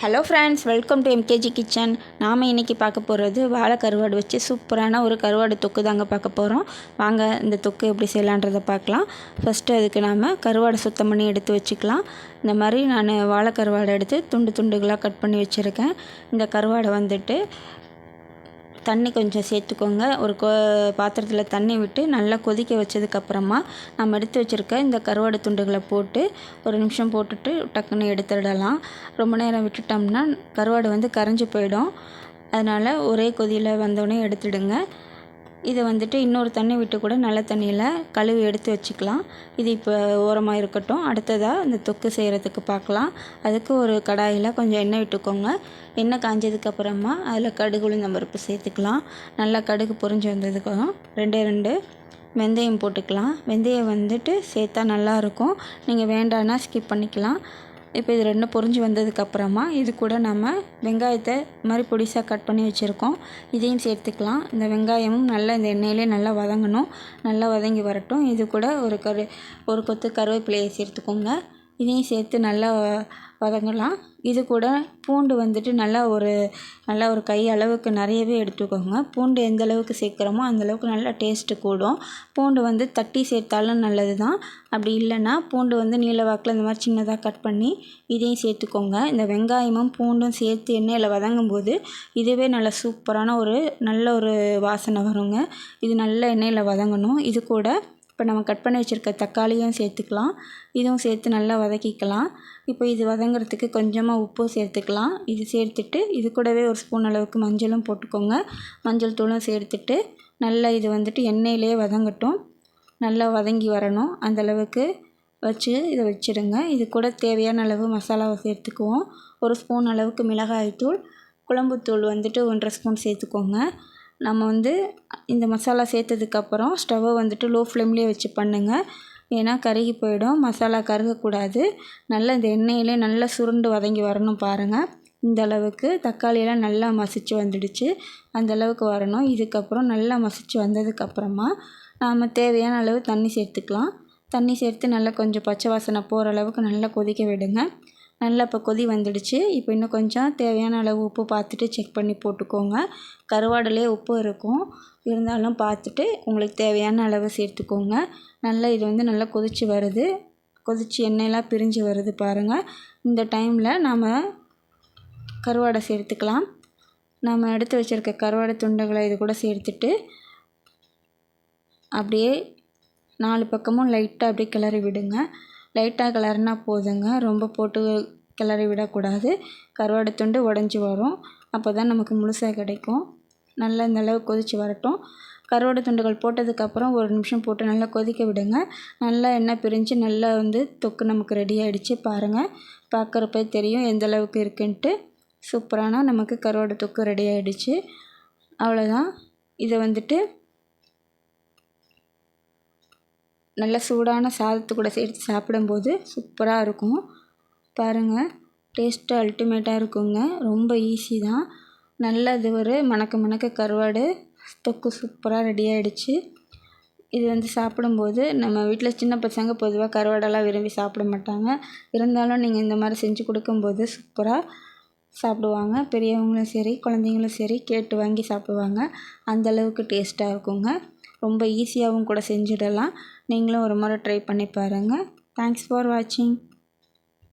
Hello friends welcome to MKG kitchen நாம் இன்றைக்கி பார்க்க போகிறது வாழை கருவாடு வச்சு சூப்பரான ஒரு கருவாடு தொக்கு தாங்க பார்க்க போகிறோம் வாங்க இந்த தொக்கு எப்படி செய்யலான்றதை பார்க்கலாம். ஃபஸ்ட்டு அதுக்கு நாம் கருவாடை சுத்தம் பண்ணி எடுத்து வச்சுக்கலாம். இந்த மாதிரி நான் வாழை கருவாடை எடுத்து துண்டு துண்டுகளாக கட் பண்ணி வச்சுருக்கேன். இந்த கருவாடை வந்துட்டு தண்ணி கொஞ்சம் சேர்த்துக்கோங்க. ஒரு கொ பாத்திரத்தில் தண்ணி விட்டு நல்லா கொதிக்க வச்சதுக்கப்புறமா நம்ம எடுத்து வச்சுருக்க இந்த கருவாடு துண்டுகளை போட்டு ஒரு நிமிஷம் போட்டுட்டு டக்குன்னு எடுத்துடலாம். ரொம்ப நேரம் விட்டுட்டோம்னா கருவாடு வந்து கரைஞ்சி போயிடும். அதனால் ஒரே கொதியில் வந்தோடனே எடுத்துடுங்க. இதை வந்துட்டு இன்னொரு தண்ணி விட்டு கூட நல்ல தண்ணியில் கழுவி எடுத்து வச்சுக்கலாம். இது இப்போ ஓரமாக இருக்கட்டும். அடுத்ததாக இந்த தொக்கு செய்கிறதுக்கு பார்க்கலாம் அதுக்கு ஒரு கடாயில் கொஞ்சம் எண்ணெய் விட்டுக்கோங்க. எண்ணெய் காஞ்சதுக்கப்புறமா அதில் கடுகு உளுந்தம்பருப்பு சேர்த்துக்கலாம். நல்லா கடுகு பொறிஞ்சு வந்ததுக்கப்புறம் ரெண்டே ரெண்டு வெந்தயம் போட்டுக்கலாம். வெந்தயம் வந்துட்டு சேர்த்தா நல்லாயிருக்கும் நீங்கள் வேண்டான்னா ஸ்கிப் பண்ணிக்கலாம். இப்போ இது ரெண்டும் பொரிஞ்சு வந்ததுக்கப்புறமா இது கூட நம்ம வெங்காயத்தை மாதிரி பொடிசாக கட் பண்ணி வச்சுருக்கோம். இதையும் சேர்த்துக்கலாம். இந்த வெங்காயமும் நல்லா இந்த எண்ணெயிலே நல்லா வதங்கணும். நல்லா வதங்கி வரட்டும். இது கூட ஒரு கரு ஒரு கொத்து கருவேப்பிலையை சேர்த்துக்கோங்க. இதையும் சேர்த்து நல்லா வதங்கலாம். இது கூட பூண்டு வந்துட்டு நல்லா ஒரு நல்லா ஒரு கை அளவுக்கு நிறையவே எடுத்துக்கோங்க. பூண்டு எந்த அளவுக்கு சேர்க்குறோமோ அந்தளவுக்கு நல்லா டேஸ்ட்டு கூடும். பூண்டு வந்து தட்டி சேர்த்தாலும் நல்லது தான் அப்படி இல்லைன்னா பூண்டு வந்து நீல வாக்கில் இந்த மாதிரி சின்னதாக கட் பண்ணி இதையும் சேர்த்துக்கோங்க. இந்த வெங்காயமும் பூண்டும் சேர்த்து எண்ணெயில் வதங்கும் போது இதுவே நல்ல சூப்பரான ஒரு நல்ல ஒரு வாசனை வருங்க. இது நல்ல எண்ணெயில் வதங்கணும். இது கூட இப்போ நம்ம கட் பண்ணி வச்சுருக்க தக்காளியும் சேர்த்துக்கலாம். இதுவும் சேர்த்து நல்லா வதக்கிக்கலாம். இப்போ இது வதங்குறதுக்கு கொஞ்சமாக உப்பும் சேர்த்துக்கலாம். இது சேர்த்துட்டு இது கூடவே ஒரு ஸ்பூன் அளவுக்கு மஞ்சளும் போட்டுக்கோங்க. மஞ்சள் தூளும் சேர்த்துட்டு நல்லா இது வந்துட்டு எண்ணெயிலே வதங்கட்டும். நல்லா வதங்கி வரணும். அந்தளவுக்கு வச்சு இதை வச்சுருங்க. இது கூட தேவையான அளவு மசாலாவை சேர்த்துக்குவோம். ஒரு ஸ்பூன் அளவுக்கு மிளகாய்த்தூள் குழம்புத்தூள் வந்துட்டு ஒன்றரை ஸ்பூன் சேர்த்துக்கோங்க. நம்ம வந்து இந்த மசாலா சேர்த்ததுக்கப்புறம் ஸ்டவ்வை வந்துட்டு லோ ஃப்ளேம்லேயே வச்சு பண்ணுங்கள் ஏன்னா கருகி போயிடும். மசாலா கருகக்கூடாது. நல்லா இந்த எண்ணெயிலே நல்லா சுருண்டு வதங்கி வரணும் பாருங்கள் இந்த அளவுக்கு தக்காளியெல்லாம் நல்லா மசிச்சு வந்துடுச்சு. அந்த அளவுக்கு வரணும். இதுக்கப்புறம் நல்லா மசிச்சு வந்ததுக்கப்புறமா நாம் தேவையான அளவு தண்ணி சேர்த்துக்கலாம். தண்ணி சேர்த்து நல்லா கொஞ்சம் பச்சை வாசனை போகிற அளவுக்கு நல்லா கொதிக்க விடுங்க. நல்லா இப்போ கொதி வந்துடுச்சு. இப்போ இன்னும் கொஞ்சம் தேவையான அளவு உப்பு பார்த்துட்டு செக் பண்ணி போட்டுக்கோங்க. கருவாடுலேயே உப்பு இருக்கும். இருந்தாலும் பார்த்துட்டு உங்களுக்கு தேவையான அளவு சேர்த்துக்கோங்க. நல்லா இது வந்து நல்லா கொதித்து வருது. கொதித்து எண்ணெயெல்லாம் பிரிஞ்சு வருது பாருங்கள் இந்த டைமில் நாம் கருவாடை சேர்த்துக்கலாம். நாம் எடுத்து வச்சுருக்க கருவாடை துண்டுகளை இது கூட சேர்த்துட்டு அப்படியே நாலு பக்கமும் லைட்டாக அப்படியே கிளறி விடுங்க. லைட்டாக கிளறுனா போதுங்க. ரொம்ப போட்டு கிளறி விடக்கூடாது. கருவாடு துண்டு உடஞ்சி வரும். அப்போ தான் நமக்கு முழுசாக கிடைக்கும். நல்லா இந்த அளவு கொதித்து வரட்டும். கருவாடு துண்டுகள் போட்டதுக்கப்புறம் ஒரு நிமிஷம் போட்டு நல்லா கொதிக்க விடுங்க. நல்லா எண்ணெய் பிரிஞ்சு நல்லா வந்து தொக்கு நமக்கு ரெடி ஆகிடுச்சு பாருங்கள் பார்க்குறப்ப தெரியும் எந்த அளவுக்கு இருக்குன்ட்டு. சூப்பரான நமக்கு கருவாடு தொக்கு ரெடி ஆகிடுச்சு அவ்வளோதான் இதை வந்துட்டு நல்ல சூடான சாதத்து கூட சேர்த்து சாப்பிடும்போது சூப்பராக இருக்கும். பாருங்கள் டேஸ்ட்டு அல்டிமேட்டாக இருக்குங்க. ரொம்ப ஈஸி தான். நல்ல இது ஒரு மணக்க மணக்க கருவாடு தொக்கு சூப்பராக ரெடி ஆகிடுச்சு இது வந்து சாப்பிடும்போது நம்ம வீட்டில் சின்ன பசங்க பொதுவாக கருவாடெல்லாம் விரும்பி சாப்பிட மாட்டாங்க. இருந்தாலும் நீங்கள் இந்த மாதிரி செஞ்சு கொடுக்கும்போது சூப்பராக சாப்பிடுவாங்க. பெரியவங்களும் சரி குழந்தைங்களும் சரி கேட்டு வாங்கி சாப்பிடுவாங்க. அந்தளவுக்கு டேஸ்ட்டாக இருக்குங்க. ரொம்ப ஈஸியாகவும் கூட செஞ்சிடலாம். நீங்களும் ஒரு முறை ட்ரை பண்ணி பாருங்கள் தேங்க்ஸ் ஃபார் வாட்சிங்